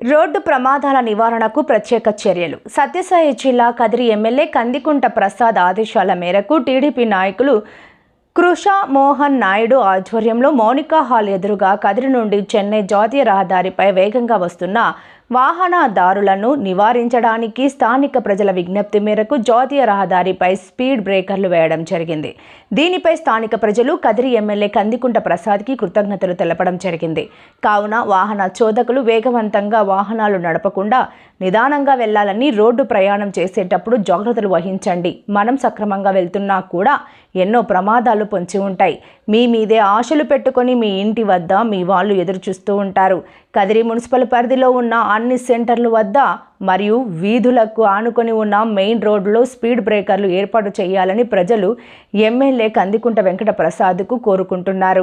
Road ప్రమాదాల నివారణకు ప్రత్యేక చర్యలు. సత్యసాయి జిల్లా కదిరి ఎమ్మెల్యే కందికుంట ప్రసాద్ ఆదేశాల మేరకు టీడీపీ నాయకులు కృషా మోహన్ నాయుడు ఆధ్వర్యంలో మౌనికా హాల్ ఎదురుగా కదిరి నుండి చెన్నై జాతీయ రహదారిపై వేగంగా వస్తున్న వాహనదారులను నివారించడానికి స్థానిక ప్రజల విజ్ఞప్తి మేరకు జాతీయ రహదారిపై స్పీడ్ బ్రేకర్లు వేయడం జరిగింది. దీనిపై స్థానిక ప్రజలు కదిరి ఎమ్మెల్యే కందికుంట ప్రసాద్కి కృతజ్ఞతలు తెలపడం జరిగింది. కావున వాహన చోదకులు వేగవంతంగా వాహనాలు నడపకుండా నిదానంగా వెళ్ళాలని రోడ్డు ప్రయాణం చేసేటప్పుడు జాగ్రత్తలు వహించండి. మనం సక్రమంగా వెళ్తున్నా కూడా ఎన్నో ప్రమాదాలు పొంచి ఉంటాయి. మీ మీదే ఆశలు పెట్టుకొని మీ ఇంటి వద్ద మీ వాళ్ళు ఎదురు చూస్తూ ఉంటారు. కదిరి మున్సిపల్ పరిధిలో ఉన్న అన్ని సెంటర్ల వద్ద మరియు వీధులకు ఆనుకొని ఉన్న మెయిన్ రోడ్లో స్పీడ్ బ్రేకర్లు ఏర్పాటు చేయాలని ప్రజలు ఎమ్మెల్యే కందికుంట వెంకట ప్రసాద్కు కోరుకుంటున్నారు.